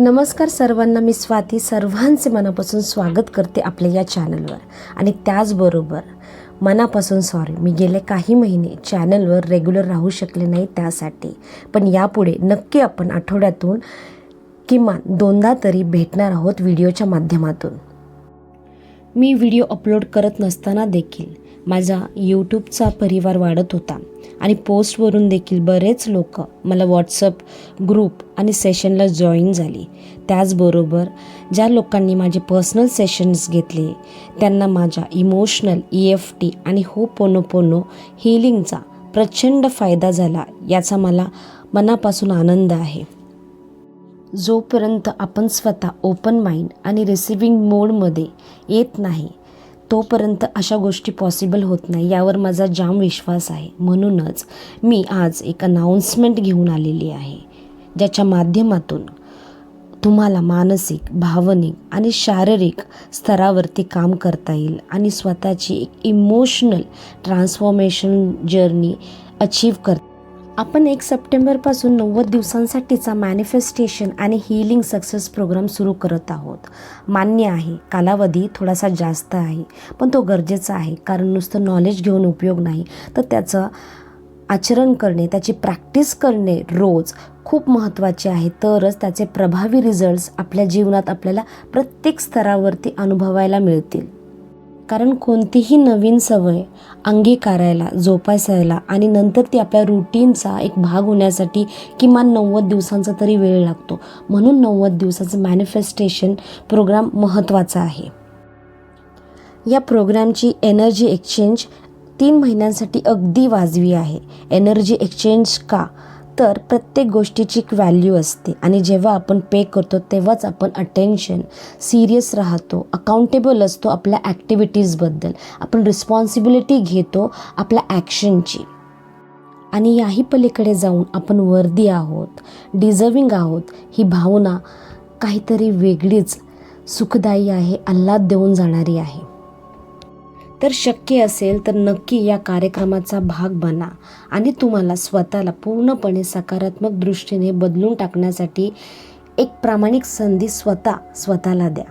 नमस्कार सर्वांना मी स्वाती. सर्वांचे मनापासून स्वागत करते आपल्या या चॅनलवर. आणि त्याचबरोबर मनापासून सॉरी मी गेले काही महिने चॅनलवर रेग्युलर राहू शकले नाही त्यासाठी. पण यापुढे नक्की आपण आठवड्यातून किमान दोनदा तरी भेटणार आहोत व्हिडिओच्या माध्यमातून. मी व्हिडिओ अपलोड करत नसताना देखील माझा यूट्यूबचा परिवार वाढत होता. आणि पोस्टवरून देखील बरेच लोक मला व्हॉट्सअप ग्रुप आणि सेशनला जॉईन झाली. त्याचबरोबर ज्या लोकांनी माझे पर्सनल सेशन्स घेतले त्यांना माझ्या इमोशनल ई एफ टी आणि हो पोनो पोनो हिलिंगचा प्रचंड फायदा झाला याचा मला मनापासून आनंद आहे. जोपर्यंत आपण स्वतः ओपन माइंड आणि रिसिविंग मोडमध्ये येत नाही तोपर्यंत अशा गोष्टी पॉसिबल होत नाही यावर माझा जाम विश्वास आहे. म्हणूनच मी आज एक अनाऊन्समेंट घेऊन आलेली आहे ज्याच्या माध्यमातून तुम्हाला मानसिक भावनिक आणि शारीरिक स्तरावरती काम करता येईल आणि स्वतःची एक इमोशनल ट्रान्सफॉर्मेशन जर्नी अचीव करता आपण एक सप्टेंबरपासून नव्वद दिवसांसाठीचा मॅनिफेस्टेशन आणि हिलिंग सक्सेस प्रोग्राम सुरू करत आहोत. मान्य आहे कालावधी थोडासा जास्त आहे पण तो गरजेचा आहे कारण नुसतं नॉलेज घेऊन उपयोग नाही. तर त्याचं आचरण करणे त्याची प्रॅक्टिस करणे रोज खूप महत्त्वाचे आहे. तरच त्याचे प्रभावी रिझल्ट्स आपल्या जीवनात आपल्याला प्रत्येक स्तरावरती अनुभवायला मिळतील. कारण कोणतीही नवीन सवय अंगीकारायला जोपासायला आणि नंतर ती आपल्या रुटीनचा एक भाग होण्यासाठी किमान नव्वद दिवसांचा तरी वेळ लागतो. म्हणून नव्वद दिवसाचं मॅनिफेस्टेशन प्रोग्राम महत्त्वाचा आहे. या प्रोग्रामची एनर्जी एक्सचेंज तीन महिन्यांसाठी अगदी वाजवी आहे. एनर्जी एक्सचेंज का? तर प्रत्येक गोष्टीची एक व्हॅल्यू असते. आणि जेव्हा आपण पे करतो तेव्हाच आपण अटेन्शन सिरियस राहतो. अकाउंटेबल असतो आपल्या ॲक्टिव्हिटीजबद्दल आपण रिस्पॉन्सिबिलिटी घेतो आपल्या ॲक्शनची आणि याही पलीकडे जाऊन आपण वर्दी आहोत डिझर्विंग आहोत ही भावना काहीतरी वेगळीच सुखदायी आहे आल्हाद देऊन जाणारी आहे. तर शक्य असेल तर नक्की या कार्यक्रमाचा भाग बना आणि तुम्हाला स्वतःला पूर्णपणे सकारात्मक दृष्टीने बदलून टाकण्यासाठी एक प्रामाणिक संधी स्वतः स्वतःला द्या.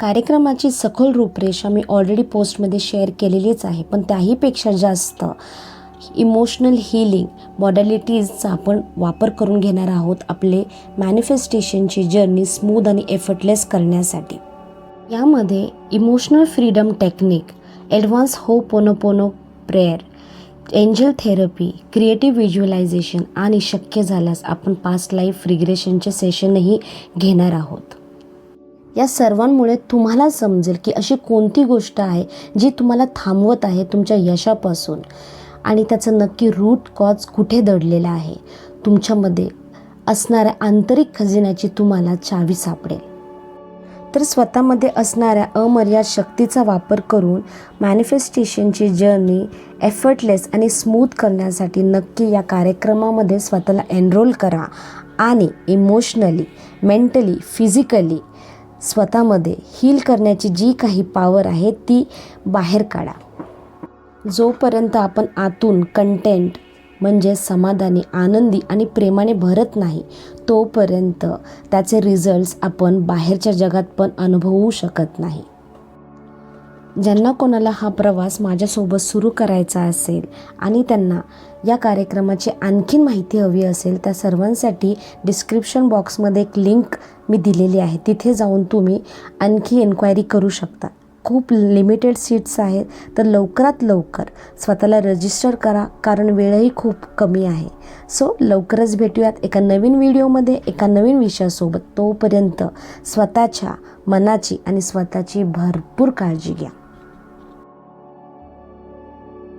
कार्यक्रमाची सखोल रूपरेषा मी ऑलरेडी पोस्टमध्ये शेअर केलेलीच आहे पण त्याहीपेक्षा जास्त इमोशनल हिलिंग मॉडॅलिटीजचा आपण वापर करून घेणार आहोत आपले मॅनिफेस्टेशनची जर्नी स्मूद आणि एफर्टलेस करण्यासाठी. यामध्ये emotional freedom technique advance ho'oponopono prayer angel therapy creative visualisation आणि शक्य झाल्यास आपण पास्ट लाईफ रिग्रेशनचे सेशनही घेणार आहोत. या सर्वांमुळे तुम्हाला समजेल की अशी कोणती गोष्ट आहे जी तुम्हाला थांबवत आहे तुमच्या यशापासून आणि त्याचं नक्की रूट कॉज कुठे दडलेला आहे. तुमच्यामध्ये असणाऱ्या आंतरिक खजिन्याची तुम्हाला चावी सापडेल. तर स्वतःमध्ये असणाऱ्या अमर्याद शक्तीचा वापर करून मॅनिफेस्टेशनची जर्नी एफर्टलेस आणि स्मूथ करण्यासाठी नक्की या कार्यक्रमामध्ये स्वतःला एनरोल करा. आणि इमोशनली मेंटली फिजिकली स्वतःमध्ये हील करण्याची जी काही पॉवर आहे ती बाहेर काढा. जोपर्यंत आपण आतून कंटेंट म्हणजे समाधानी आनंदी आणि प्रेमाने भरत नाही तोपर्यंत त्याचे रिझल्ट्स आपण बाहेरच्या जगात पण अनुभवू शकत नाही. ज्यांना कोणाला हा प्रवास माझ्यासोबत सुरू करायचा असेल आणि त्यांना या कार्यक्रमाची आणखीन माहिती हवी असेल त्या सर्वांसाठी डिस्क्रिप्शन बॉक्समध्ये एक लिंक मी दिलेली आहे. तिथे जाऊन तुम्ही आणखी एन्क्वायरी करू शकता. खूप लिमिटेड सीट्स आहेत तर लवकरात लवकर स्वतःला रजिस्टर करा कारण वेळही खूप कमी आहे. सो लवकरच भेटूयात एका नवीन व्हिडिओमध्ये एका नवीन विषयासोबत. तोपर्यंत स्वतःच्या मनाची आणि स्वतःची भरपूर काळजी घ्या.